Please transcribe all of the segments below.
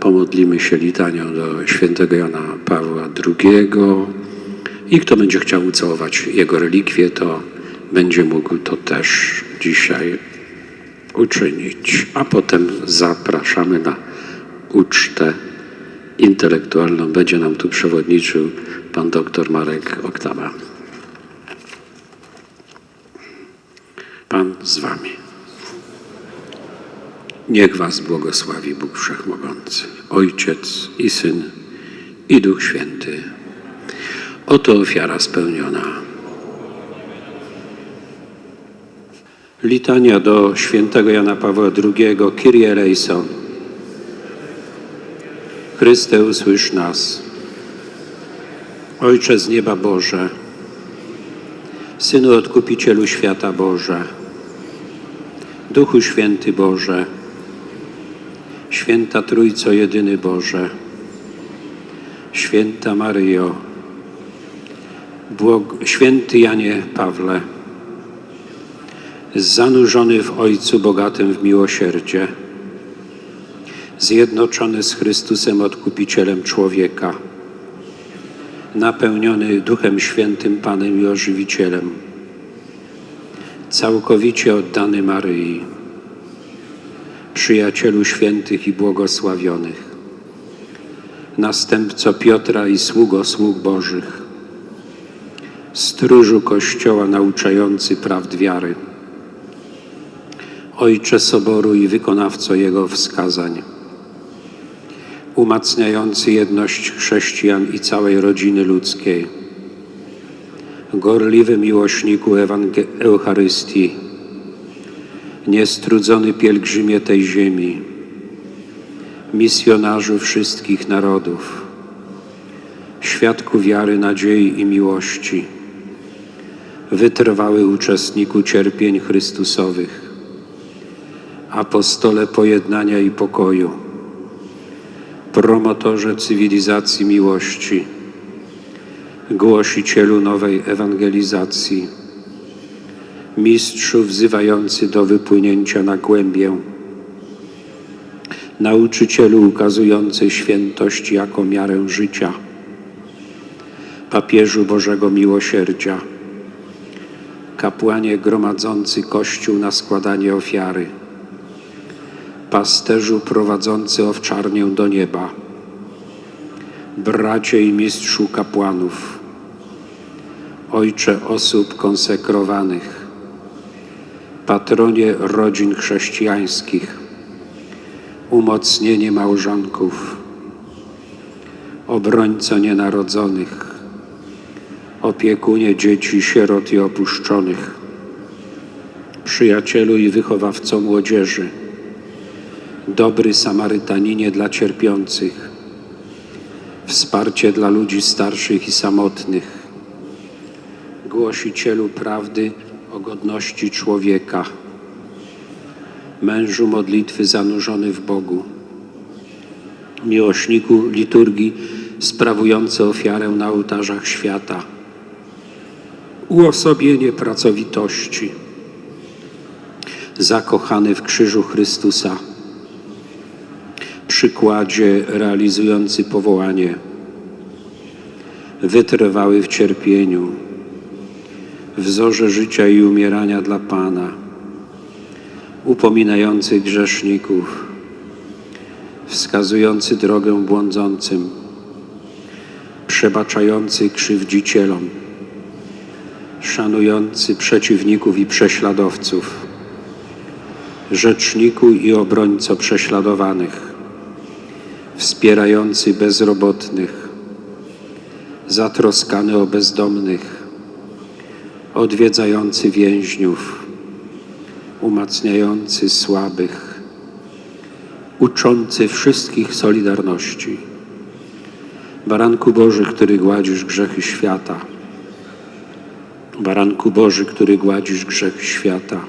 Pomodlimy się litanią do świętego Jana Pawła II i kto będzie chciał ucałować jego relikwie, to będzie mógł to też dzisiaj uczynić. A potem zapraszamy na ucztę intelektualną. Będzie nam tu przewodniczył pan doktor Marek Oktawa. Pan z wami. Niech was błogosławi Bóg Wszechmogący, Ojciec i Syn i Duch Święty. Oto ofiara spełniona. Litania do świętego Jana Pawła II, Kyrie eleison. Chryste, usłysz nas. Ojcze z nieba Boże, Synu Odkupicielu świata Boże, Duchu Święty Boże, Święta Trójco Jedyny Boże, Święta Maryjo, Błog... Święty Janie Pawle, zanurzony w Ojcu bogatym w miłosierdzie, zjednoczony z Chrystusem Odkupicielem człowieka, napełniony Duchem Świętym Panem i Ożywicielem, całkowicie oddany Maryi, przyjacielu świętych i błogosławionych, następco Piotra i sługo sług Bożych, stróżu Kościoła nauczający prawd wiary, Ojcze Soboru i wykonawco Jego wskazań, umacniający jedność chrześcijan i całej rodziny ludzkiej, gorliwy miłośniku Ewangel- Eucharystii, niestrudzony pielgrzymie tej ziemi, misjonarzu wszystkich narodów, świadku wiary, nadziei i miłości, wytrwały uczestniku cierpień Chrystusowych, apostole pojednania i pokoju, promotorze cywilizacji miłości, głosicielu nowej ewangelizacji, mistrzu wzywający do wypłynięcia na głębię, nauczycielu ukazujący świętość jako miarę życia, papieżu Bożego Miłosierdzia, kapłanie gromadzący Kościół na składanie ofiary, pasterzu prowadzący owczarnię do nieba, bracie i mistrzu kapłanów, ojcze osób konsekrowanych, patronie rodzin chrześcijańskich, umocnienie małżonków, obrońco nienarodzonych, opiekunie dzieci, sierot i opuszczonych, przyjacielu i wychowawco młodzieży, dobry Samarytaninie dla cierpiących, wsparcie dla ludzi starszych i samotnych, głosicielu prawdy o godności człowieka, mężu modlitwy zanurzony w Bogu, miłośniku liturgii sprawujący ofiarę na ołtarzach świata, uosobienie pracowitości, zakochany w krzyżu Chrystusa, przykładzie realizujący powołanie, wytrwały w cierpieniu, wzorze życia i umierania dla Pana, upominający grzeszników, wskazujący drogę błądzącym, przebaczający krzywdzicielom, szanujący przeciwników i prześladowców, rzeczniku i obrońco prześladowanych, wspierający bezrobotnych, zatroskany o bezdomnych, odwiedzający więźniów, umacniający słabych, uczący wszystkich solidarności. Baranku Boży, który gładzisz grzechy świata. Baranku Boży, który gładzisz grzechy świata.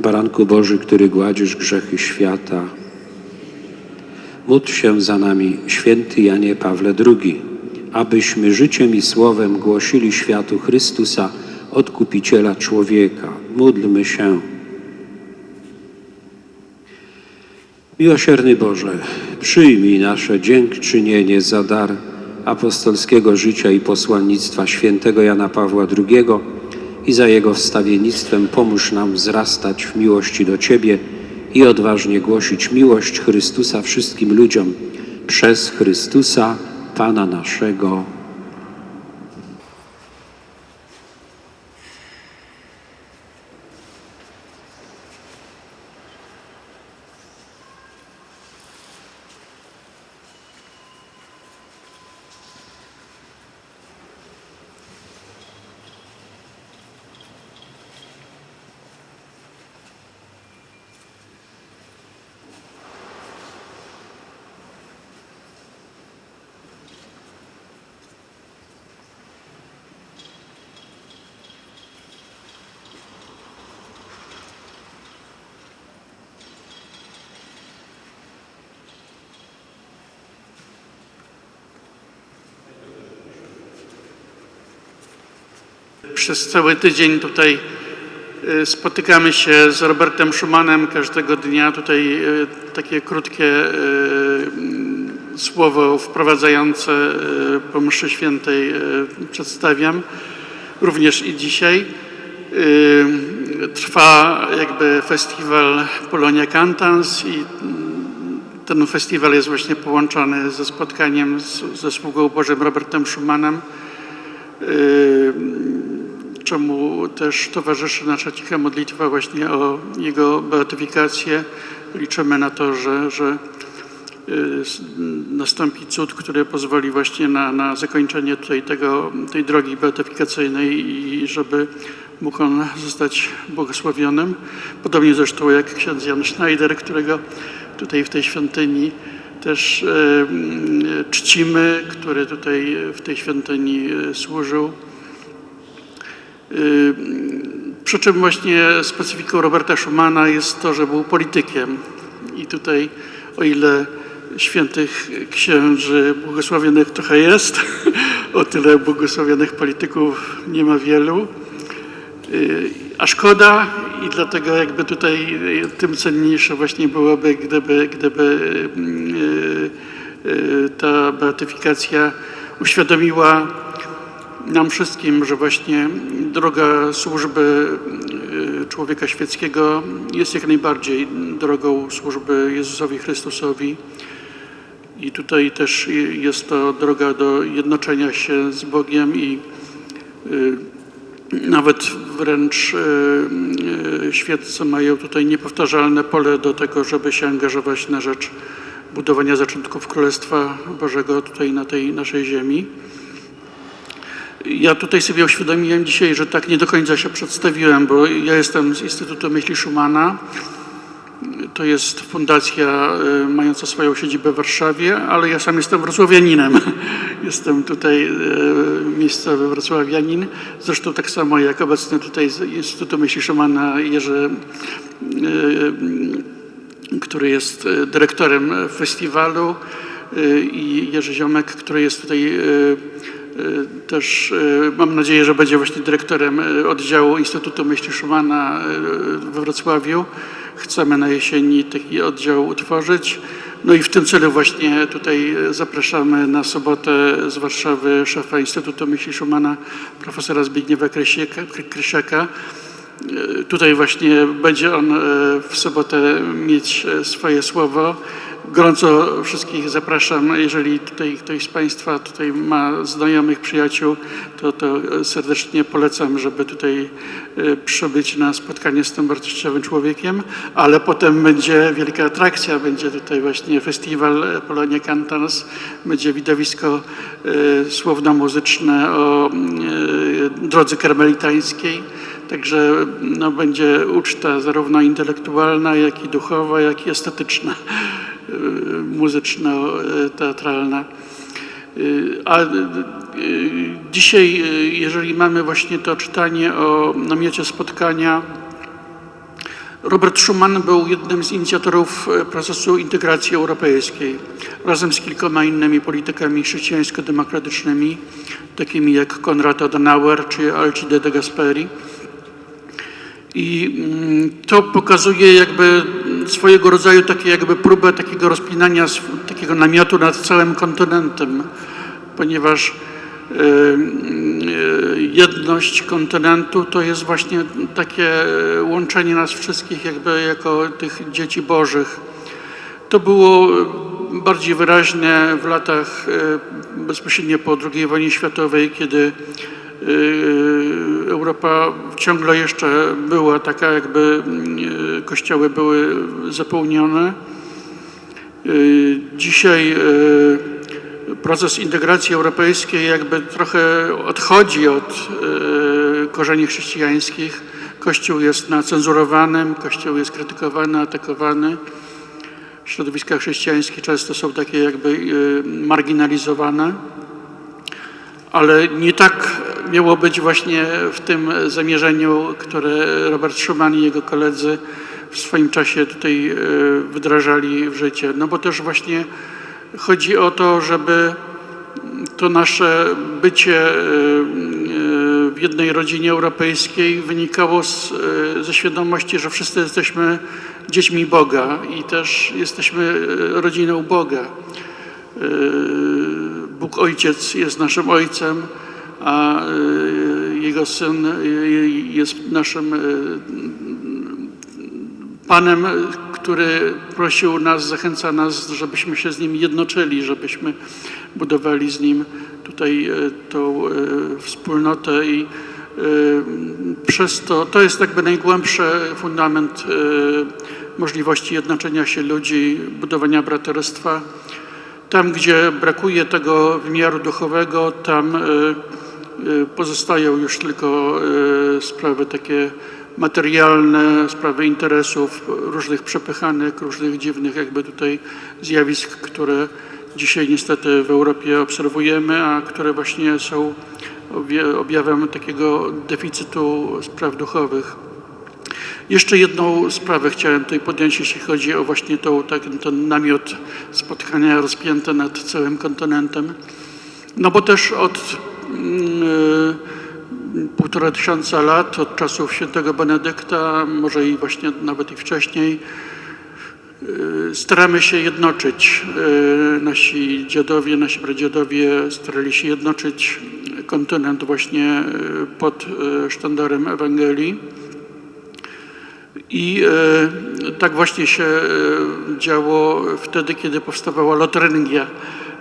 Baranku Boży, który gładzisz grzechy świata. Módl się za nami, święty Janie Pawle II, abyśmy życiem i słowem głosili światu Chrystusa, Odkupiciela człowieka. Módlmy się. Miłosierny Boże, przyjmij nasze dziękczynienie za dar apostolskiego życia i posłannictwa świętego Jana Pawła II i za jego wstawiennictwem pomóż nam wzrastać w miłości do Ciebie i odważnie głosić miłość Chrystusa wszystkim ludziom przez Chrystusa Pana naszego. Przez cały tydzień tutaj y, spotykamy się z Robertem Schumanem każdego dnia. Tutaj y, takie krótkie y, mm, słowo wprowadzające po mszy świętej przedstawiam. Również i dzisiaj trwa jakby festiwal Polonia Cantans i mm, ten festiwal jest właśnie połączony ze spotkaniem z, ze sługą Bożym Robertem Schumanem czemu też towarzyszy nasza cicha modlitwa właśnie o jego beatyfikację. Liczymy na to, że, że y, nastąpi cud, który pozwoli właśnie na, na zakończenie tutaj tego, tej drogi beatyfikacyjnej i żeby mógł on zostać błogosławionym. Podobnie zresztą jak ksiądz Jan Schneider, którego tutaj w tej świątyni też y, y, czcimy, który tutaj w tej świątyni służył. Y, Przy czym właśnie specyfiką Roberta Schumana jest to, że był politykiem. I tutaj, o ile świętych księży błogosławionych trochę jest, o tyle błogosławionych polityków nie ma wielu. Y, A szkoda i dlatego jakby tutaj tym cenniejsze właśnie byłoby, gdyby, gdyby y, ta beatyfikacja uświadomiła nam wszystkim, że właśnie droga służby y, człowieka świeckiego jest jak najbardziej drogą służby Jezusowi Chrystusowi. I tutaj też jest to droga do jednoczenia się z Bogiem i y, nawet wręcz y, świeccy mają tutaj niepowtarzalne pole do tego, żeby się angażować na rzecz budowania zaczątków Królestwa Bożego tutaj na tej naszej ziemi. Ja tutaj sobie uświadomiłem dzisiaj, że tak nie do końca się przedstawiłem, bo ja jestem z Instytutu Myśli Schumana. To jest fundacja y, mająca swoją siedzibę w Warszawie, ale ja sam jestem wrocławianinem. Jestem tutaj y, miejscowy wrocławianin. Zresztą tak samo jak obecny tutaj z Instytutu Myśli Schumana Jerzy y, który jest dyrektorem festiwalu i Jerzy Ziomek, który jest tutaj też, e, mam nadzieję, że będzie właśnie dyrektorem e, oddziału Instytutu Myśli Schumana we Wrocławiu. Chcemy na jesieni taki oddział utworzyć. No i w tym celu właśnie tutaj zapraszamy na sobotę z Warszawy szefa Instytutu Myśli Schumana, profesora Zbigniewa Krysiaka. Tutaj właśnie będzie on w sobotę mieć swoje słowo. Gorąco wszystkich zapraszam, jeżeli tutaj ktoś z Państwa tutaj ma znajomych, przyjaciół, to, to serdecznie polecam, żeby tutaj e, przybyć na spotkanie z tym wartościowym człowiekiem, ale potem będzie wielka atrakcja, będzie tutaj właśnie festiwal e, Polonia Cantans, będzie widowisko e, słowno-muzyczne o e, drodze karmelitańskiej. Także no, będzie uczta zarówno intelektualna, jak i duchowa, jak i estetyczna, y, muzyczno-teatralna. Y, A y, y, dzisiaj, jeżeli mamy właśnie to czytanie o namiocie spotkania, Robert Schuman był jednym z inicjatorów procesu integracji europejskiej, razem z kilkoma innymi politykami chrześcijańsko-demokratycznymi, takimi jak Konrad Adenauer czy Alcide de Gasperi. I mm, to pokazuje jakby swojego rodzaju takie jakby próbę takiego rozpinania takiego namiotu nad całym kontynentem, ponieważ e, e, jedność kontynentu to jest właśnie takie łączenie nas wszystkich jakby jako tych dzieci bożych. To było bardziej wyraźne w latach e, bezpośrednio po II wojnie światowej, kiedy Europa ciągle jeszcze była taka, jakby e, kościoły były zapełnione. E, Dzisiaj proces integracji europejskiej jakby trochę odchodzi od korzeni chrześcijańskich. Kościół jest na cenzurowanym, Kościół jest krytykowany, atakowany środowiska chrześcijańskie często są takie jakby y, marginalizowane, ale nie tak miało być właśnie w tym zamierzeniu, które Robert Schuman i jego koledzy w swoim czasie tutaj y, wdrażali w życie. No bo też właśnie chodzi o to, żeby to nasze bycie y, y, w jednej rodzinie europejskiej wynikało z, ze świadomości, że wszyscy jesteśmy dziećmi Boga i też jesteśmy rodziną Boga. Bóg Ojciec jest naszym Ojcem, a y, Jego Syn y, jest naszym y, Panem, który prosił nas, zachęca nas, żebyśmy się z Nim jednoczyli, żebyśmy budowali z Nim tutaj e, tą e, wspólnotę i e, przez to, to jest jakby najgłębszy fundament e, możliwości jednoczenia się ludzi, budowania braterstwa. Tam, gdzie brakuje tego wymiaru duchowego, tam e, e, pozostają już tylko e, sprawy takie materialne, sprawy interesów, różnych przepychanek, różnych dziwnych jakby tutaj zjawisk, które dzisiaj niestety w Europie obserwujemy, a które właśnie są obja- objawem takiego deficytu spraw duchowych. Jeszcze jedną sprawę chciałem tutaj podjąć, jeśli chodzi o właśnie tą, tak, ten namiot spotkania rozpięte nad całym kontynentem. No bo też od y, półtora tysiąca lat, od czasów świętego Benedykta, może i właśnie nawet i wcześniej, y, staramy się jednoczyć. y, Nasi dziadowie, nasi pradziadowie starali się jednoczyć kontynent właśnie y, pod y, sztandarem Ewangelii. I tak właśnie się działo wtedy, kiedy powstawała Lotarengia.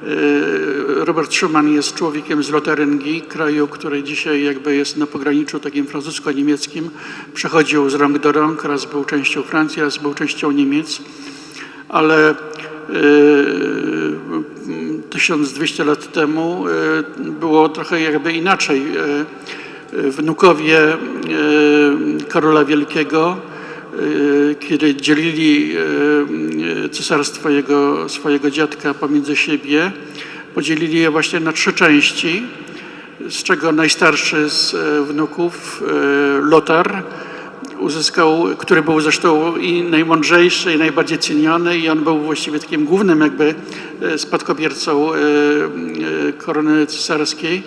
E, Robert Schuman jest człowiekiem z Lotaryngii, kraju, który dzisiaj jakby jest na pograniczu takim francusko-niemieckim. Przechodził z rąk do rąk, raz był częścią Francji, raz był częścią Niemiec, ale e, 1200 lat temu e, było trochę jakby inaczej. Wnukowie Karola Wielkiego, kiedy dzielili e, cesarstwo jego, swojego dziadka pomiędzy siebie, podzielili je właśnie na trzy części, z czego najstarszy z e, wnuków, e, Lotar, uzyskał, który był zresztą i najmądrzejszy, i najbardziej ceniony, i on był właściwie takim głównym jakby e, spadkobiercą e, e, korony cesarskiej.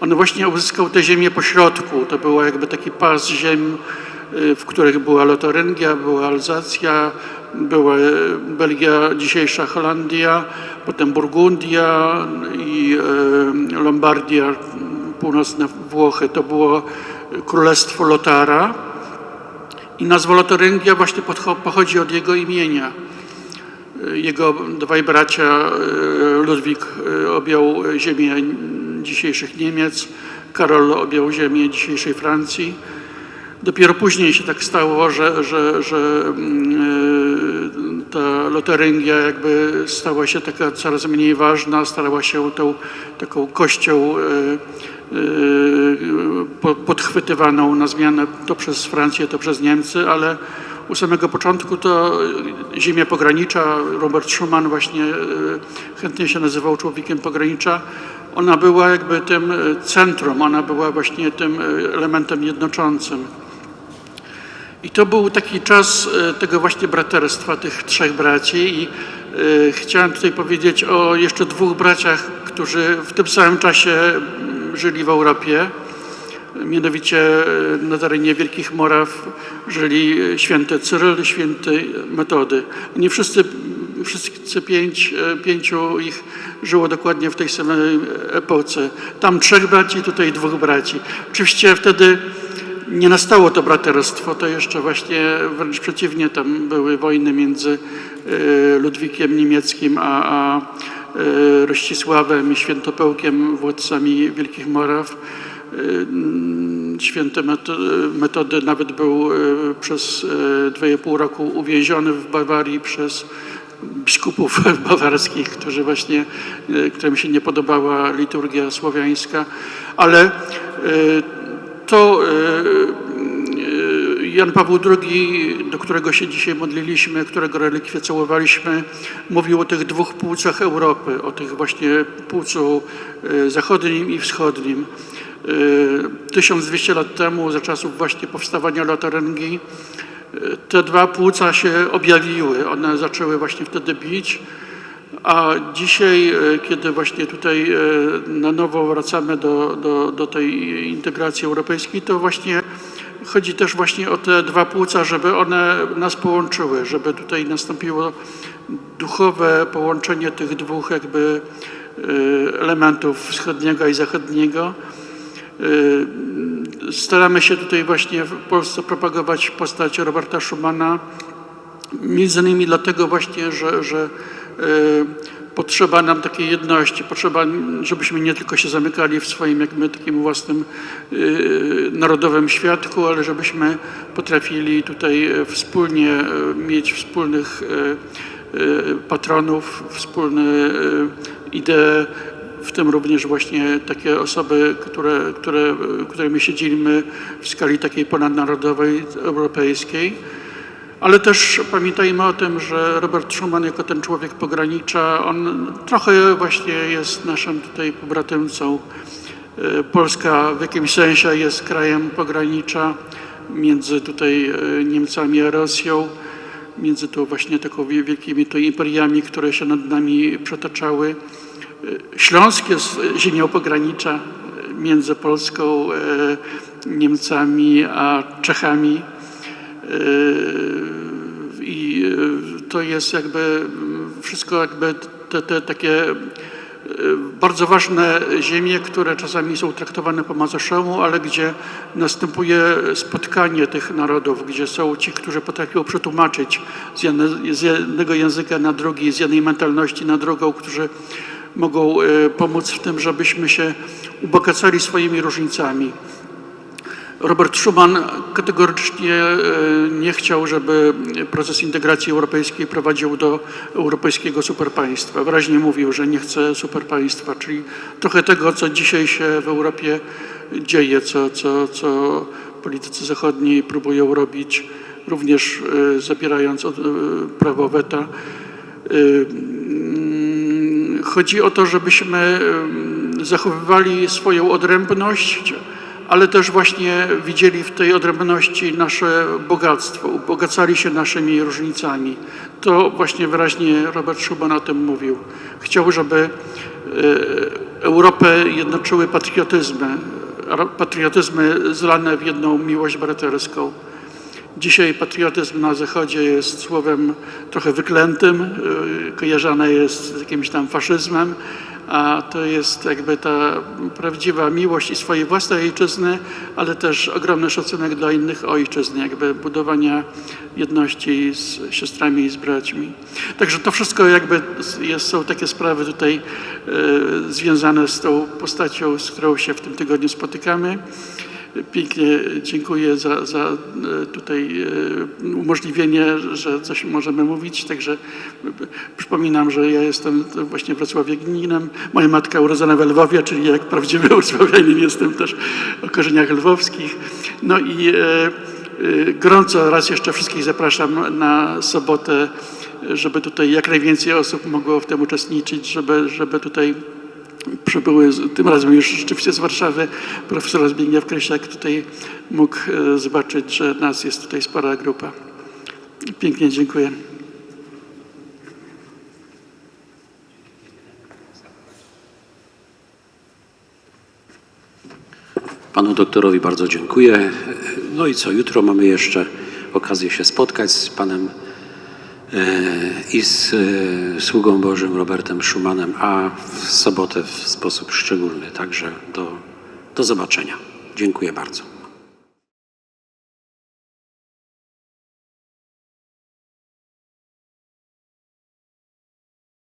On właśnie uzyskał tę ziemię po środku. To był jakby taki pas ziem, e, w których była Lotaryngia, była Alzacja, była e, Belgia, dzisiejsza Holandia, potem Burgundia i e, Lombardia, północne Włochy. To było królestwo Lotara. I nazwa Lotaryngia właśnie pochodzi od jego imienia. Jego dwaj bracia, Ludwik objął ziemię dzisiejszych Niemiec, Karol objął ziemię dzisiejszej Francji. Dopiero później się tak stało, że, że, że mm, e, ta lotaryngia jakby stała się taka coraz mniej ważna, stała się tą taką kością e, e, po- podchwytywaną na zmianę to przez Francję, to przez Niemcy, ale u samego początku to ziemia pogranicza, Robert Schuman właśnie chętnie się nazywał człowiekiem pogranicza, ona była jakby tym centrum, ona była właśnie tym elementem jednoczącym. I to był taki czas e, tego właśnie braterstwa tych trzech braci i e, chciałem tutaj powiedzieć o jeszcze dwóch braciach, którzy w tym samym czasie mm, żyli w Europie. Mianowicie e, na terenie Wielkich Moraw żyli święty Cyryl, święty Metody. Nie wszyscy, wszyscy pięć, pięciu ich żyło dokładnie w tej samej epoce. Tam trzech braci, tutaj dwóch braci. Oczywiście wtedy nie nastało to braterstwo, to jeszcze właśnie wręcz przeciwnie, tam były wojny między e, Ludwikiem Niemieckim a, a e, Rościsławem i Świętopełkiem, władcami Wielkich Moraw. E, Święty Meto- Metody nawet był przez e, dwa i pół roku uwięziony w Bawarii przez biskupów bawarskich, którzy właśnie, którym się nie podobała liturgia słowiańska, ale to e, e, Jan Paweł II, do którego się dzisiaj modliliśmy, którego relikwie całowaliśmy, mówił o tych dwóch płucach Europy, o tych właśnie płucu e, zachodnim i wschodnim. E, 1200 lat temu, za czasów właśnie powstawania Lotaryngii, te dwa płuca się objawiły. One zaczęły właśnie wtedy bić. A dzisiaj, e, kiedy właśnie tutaj e, na nowo wracamy do, do, do tej integracji europejskiej, to właśnie chodzi też właśnie o te dwa płuca, żeby one nas połączyły, żeby tutaj nastąpiło duchowe połączenie tych dwóch jakby e, elementów wschodniego i zachodniego. Staramy się tutaj właśnie w Polsce propagować postać Roberta Schumana, Między innymi dlatego właśnie, że, że potrzeba nam takiej jedności, potrzeba, żebyśmy nie tylko się zamykali w swoim jakby takim własnym e, narodowym świadku, ale żebyśmy potrafili tutaj e, wspólnie e, mieć wspólnych e, patronów, wspólne idee, w tym również właśnie takie osoby, które, które, którymi się dzielimy w skali takiej ponadnarodowej, europejskiej. Ale też pamiętajmy o tym, że Robert Schuman jako ten człowiek pogranicza, on trochę właśnie jest naszym tutaj pobratymcą. E, Polska w jakimś sensie jest krajem pogranicza między tutaj e, Niemcami a Rosją, między to właśnie taką wie- wielkimi to imperiami, które się nad nami przetaczały. E, Śląsk jest ziemią pogranicza między Polską, Niemcami a Czechami. Yy, I yy, to jest jakby mm, wszystko jakby te, te takie yy, bardzo ważne ziemie, które czasami są traktowane po macoszemu, ale gdzie następuje spotkanie tych narodów, gdzie są ci, którzy potrafią przetłumaczyć z jedne- z jednego języka na drugi, z jednej mentalności na drugą, którzy mogą pomóc w tym, żebyśmy się ubogacali swoimi różnicami. Robert Schuman kategorycznie e, nie chciał, żeby proces integracji europejskiej prowadził do europejskiego superpaństwa. Wyraźnie mówił, że nie chce superpaństwa, czyli trochę tego, co dzisiaj się w Europie dzieje, co, co, co politycy zachodni próbują robić, również e, zabierając e, prawo weta. Mm, Chodzi o to, żebyśmy zachowywali swoją odrębność, ale też właśnie widzieli w tej odrębności nasze bogactwo, ubogacali się naszymi różnicami. To właśnie wyraźnie Robert Schuman o tym mówił. Chciał, żeby e, Europę jednoczyły patriotyzmy, a patriotyzmy zlane w jedną miłość braterską. Dzisiaj patriotyzm na Zachodzie jest słowem trochę wyklętym, yy, kojarzone jest z jakimś tam faszyzmem, a to jest jakby ta prawdziwa miłość i swojej własnej ojczyzny, ale też ogromny szacunek dla innych ojczyzn, jakby budowania jedności z siostrami i z braćmi. Także to wszystko jakby jest, są takie sprawy tutaj yy, związane z tą postacią, z którą się w tym tygodniu spotykamy. Pięknie dziękuję za, za e, tutaj e, umożliwienie, że coś możemy mówić. Także e, przypominam, że ja jestem właśnie wrocławianinem. Moja matka urodzona w Lwowie, czyli jak prawdziwy wrocławianin jestem też o korzeniach lwowskich. No i gorąco raz jeszcze wszystkich zapraszam na sobotę, żeby tutaj jak najwięcej osób mogło w tym uczestniczyć, żeby, żeby tutaj przybyły, tym razem już rzeczywiście z Warszawy, profesor Zbigniew Krysiak tutaj mógł e, zobaczyć, że nas jest tutaj spora grupa. Pięknie dziękuję. Panu doktorowi bardzo dziękuję. No i co, jutro mamy jeszcze okazję się spotkać z panem i z e, sługą Bożym Robertem Schumanem, a w sobotę w sposób szczególny. Także do, do zobaczenia. Dziękuję bardzo.